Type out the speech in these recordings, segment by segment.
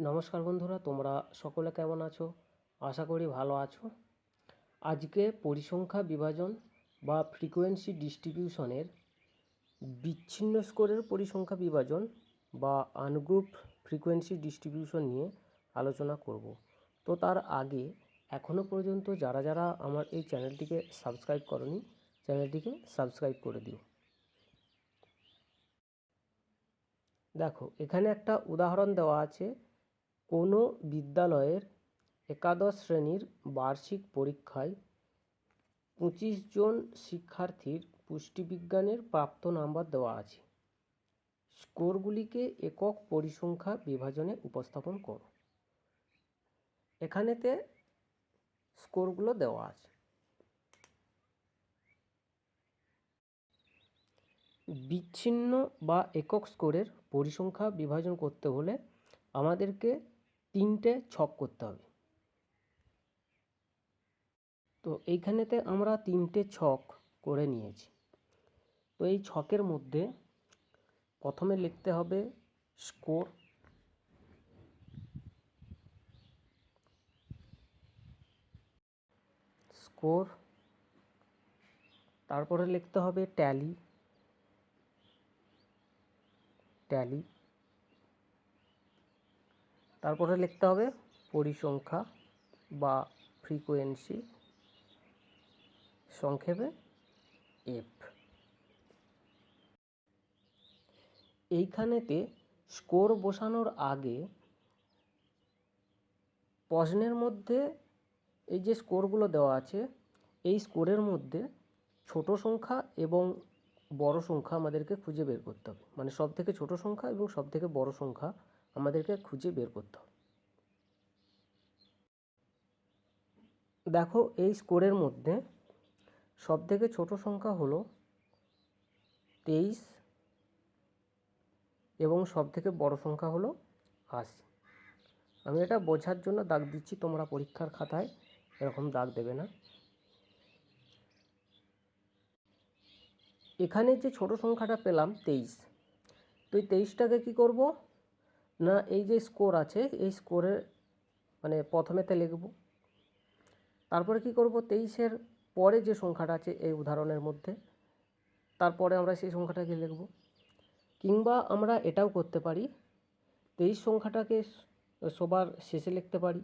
নমস্কার বন্ধুরা, তোমরা সকলে কেমন আছো? আশা করি ভালো আছো। আজকে পরিসংখ্যা বিভাজন বা ফ্রিকোয়েন্সি ডিস্ট্রিবিউশনের বিচ্ছিন্ন স্কোরের পরিসংখ্যা বিভাজন বা আনগ্রুপ ফ্রিকোয়েন্সি ডিস্ট্রিবিউশন নিয়ে আলোচনা করব। তো তার আগে এখনও পর্যন্ত যারা যারা আমার এই চ্যানেলটিকে সাবস্ক্রাইব করনি, চ্যানেলটিকে সাবস্ক্রাইব করে দিও। দেখো, এখানে একটা উদাহরণ দেওয়া আছে কোনো বিদ্যালয়ের একাদশ শ্রেণির বার্ষিক পরীক্ষায় পঁচিশ জন শিক্ষার্থীর পুষ্টিবিজ্ঞানের প্রাপ্ত নাম্বার দেওয়া আছে। স্কোরগুলিকে একক পরিসংখ্যা বিভাজনে উপস্থাপন করো। এখানেতে স্কোরগুলো দেওয়া আছে। বিচ্ছিন্ন বা একক স্কোরের পরিসংখ্যা বিভাজন করতে হলে আমাদেরকে তিনটে ছক করতে হবে। তো এইখানেতে আমরা তিনটে ছক করে নিয়েছি। তো এই ছকের মধ্যে প্রথমে লিখতে হবে স্কোর। স্কোর। তারপরে লিখতে হবে ট্যালি। ট্যালি। তারপরে লিখতে হবে পরিসংখ্যা বা ফ্রিকোয়েন্সি সংক্ষেপে এফ এইখানেতে স্কোর বসানোর আগে প্রশ্নের মধ্যে এই যে স্কোরগুলো দেওয়া আছে, এই স্কোরের মধ্যে ছোট সংখ্যা এবং বড় সংখ্যা আমাদেরকে খুঁজে বের করতে হবে। মানে সব থেকে ছোট সংখ্যা এবং সব থেকে বড় সংখ্যা আমাদেরকে খুঁজে বের করতে হবে। দেখো, এই স্কোরের মধ্যে সব থেকে ছোট সংখ্যা হলো তেইশ এবং সব থেকে বড় সংখ্যা হলো আশি। আমি এটা বোঝার জন্য দাগ দিচ্ছি, তোমরা পরীক্ষার খাতায় এরকম দাগ দেবে না। এখানে যে ছোট সংখ্যাটা পেলাম তেইশ, তো এই তেইশটাকে কী করব? না, এই যে স্কোর আছে, এই স্কোরের মানে প্রথমেতে লিখব। তারপরে কি করব? তেইশের পরে যে সংখ্যাটা আছে, এই উদাহরণের মধ্যে, তারপরে আমরা সেই সংখ্যাটাকে লিখব। কিংবা আমরা এটাও করতে পারি, তেইশ সংখ্যাটাকে সবার শেষে লিখতে পারি,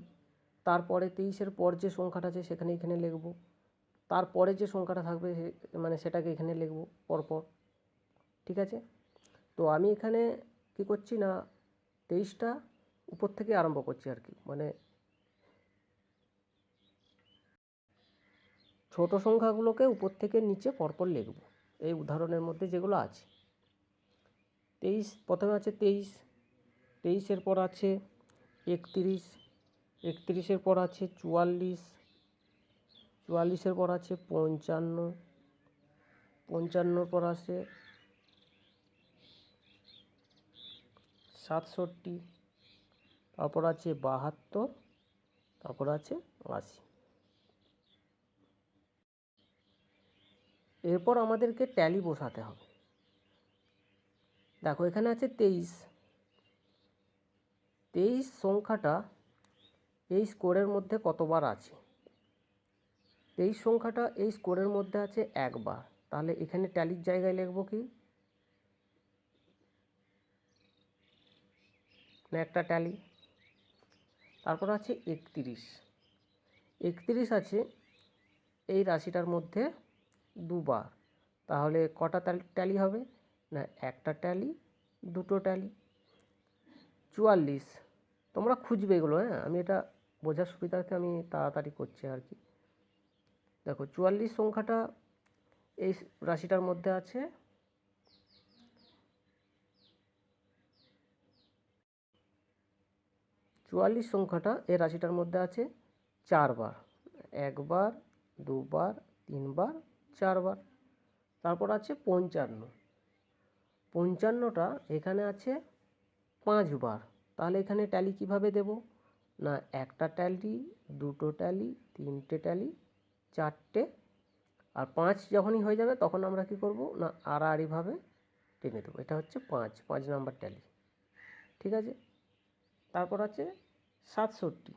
তারপরে তেইশের পর যে সংখ্যাটা আছে, সেখানে এখানে লিখব। তারপরে যে সংখ্যাটা থাকবে মানে সেটাকে এখানে লিখব পরপর। ঠিক আছে? তো আমি এখানে কি করছি না তেইশটা উপর থেকে আরম্ভ করছি আর কি। মানে ছোট সংখ্যাগুলোকে উপর থেকে নিচে পরপর লিখব। এই উদাহরণের মধ্যে যেগুলো আছে। তেইশ, প্রথমে আছে তেইশ, তেইশের পর আছে একত্রিশ, একত্রিশের পর আছে চুয়াল্লিশ, চুয়াল্লিশের পর আছে পঞ্চান্ন, পঞ্চান্নর পর আছে সাতষট্টি, তারপর আছে বাহাত্তর, তারপর আছে আশি। এরপর আমাদেরকে ট্যালি বসাতে হবে। দেখো, এখানে আছে তেইশ। তেইশ সংখ্যাটা এই স্কোরের মধ্যে কতবার আছে? তেইশ সংখ্যাটা এই স্কোরের মধ্যে আছে একবার। তাহলে এখানে ট্যালির জায়গায় লিখব কি? একটা ট্যালি তারপর আছে একত্রিশ। একত্রিশ আছে এই রাশিটার মধ্যে দুবার। তাহলে কটা ট্যালি হবে? না, একটা ট্যালি দুটো ট্যালি চুয়াল্লিশ। তোমরা খুঁজবে এগুলো হ্যাঁ? আমি এটা বোঝার সুবিধার্থে আমি তাড়াতাড়ি করছি আর কি। দেখো, চুয়াল্লিশ সংখ্যাটা এই রাশিটার মধ্যে আছে। চুয়াল্লিশ সংখ্যাটা এই রাশিটার মধ্যে আছে চারবার। একবার, দুবার, তিনবার, চারবার। তারপর আছে পঞ্চান্ন। পঞ্চান্নটা এখানে আছে পাঁচবার। তাহলে এখানে ট্যালি কীভাবে দেব? না, একটা ট্যালি দুটো ট্যালি তিনটে ট্যালি চারটে। আর পাঁচ যখনই হয়ে যাবে তখন আমরা কি করব? না, আড়াআড়িভাবে টেনে দেবো। এটা হচ্ছে পাঁচ পাঁচ নাম্বার ট্যালি ঠিক আছে? তারপর আছে সাতষট্টি।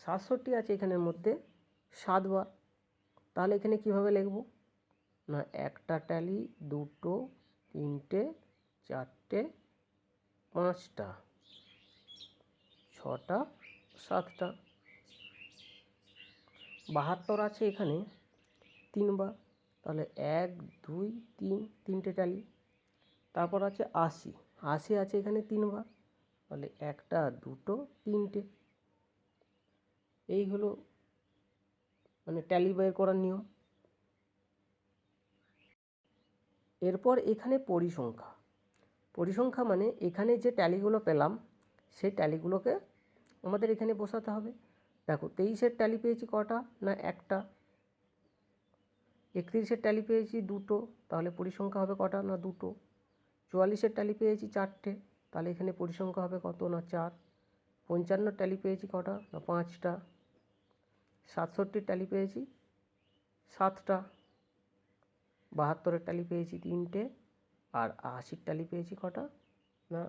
সাতষট্টি আছে এখানের মধ্যে সাতবার। তাহলে এখানে কীভাবে লিখব? না, একটা ট্যালি, দুটো, তিনটে, চারটে, পাঁচটা, ছটা, সাতটা। বাহাত্তর আছে এখানে তিনবার। তাহলে এক, দুই, তিন, তিনটে ট্যালি। তারপর আছে আশি। আশি আছে এখানে তিনবার। তাহলে একটা, দুটো, তিনটে। এই হলো মানে ট্যালি বের করার নিয়ম। এরপর এখানে পরিসংখ্যা। পরিসংখ্যা মানে এখানে যে ট্যালিগুলো পেলাম, সেই ট্যালিগুলোকে আমাদের এখানে বসাতে হবে। দেখো, তেইশের ট্যালি পেয়েছি কটা না একটা? একত্রিশের ট্যালি পেয়েছি দুটো, তাহলে পরিসংখ্যা হবে কটা না দুটো? চুয়াল্লিশের ট্যালি পেয়েছি চারটে। তাহলে এখানে পরিসংখ্যা হবে কত না চার? পঞ্চান্ন ট্যালি পেয়েছি কটা? না পাঁচটা? সাতষট্টির ট্যালি পেয়েছি? সাতটা? বাহাত্তরের ট্যালি পেয়েছি তিনটে? আর আশির ট্যালি পেয়েছি কটা? না,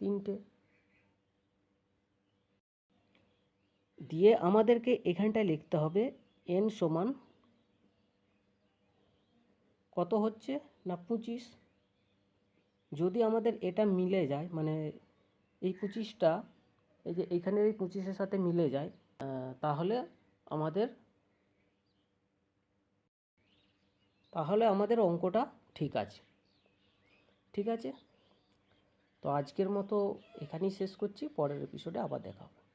তিনটে। দিয়ে আমাদেরকে এখানটায় লিখতে হবে এন সমান কত হচ্ছে? না পঁচিশ? যদি আমাদের এটা মিলে যায় মানে এই পঁচিশটা, এই যে এইখানের এই পঁচিশের সাথে মিলে যায় তাহলে আমাদের তাহলে আমাদের অঙ্কটা ঠিক আছে। ঠিক আছে? তো আজকের মতো এখানেই শেষ করছি, পরের এপিসোডে আবার দেখা হবে।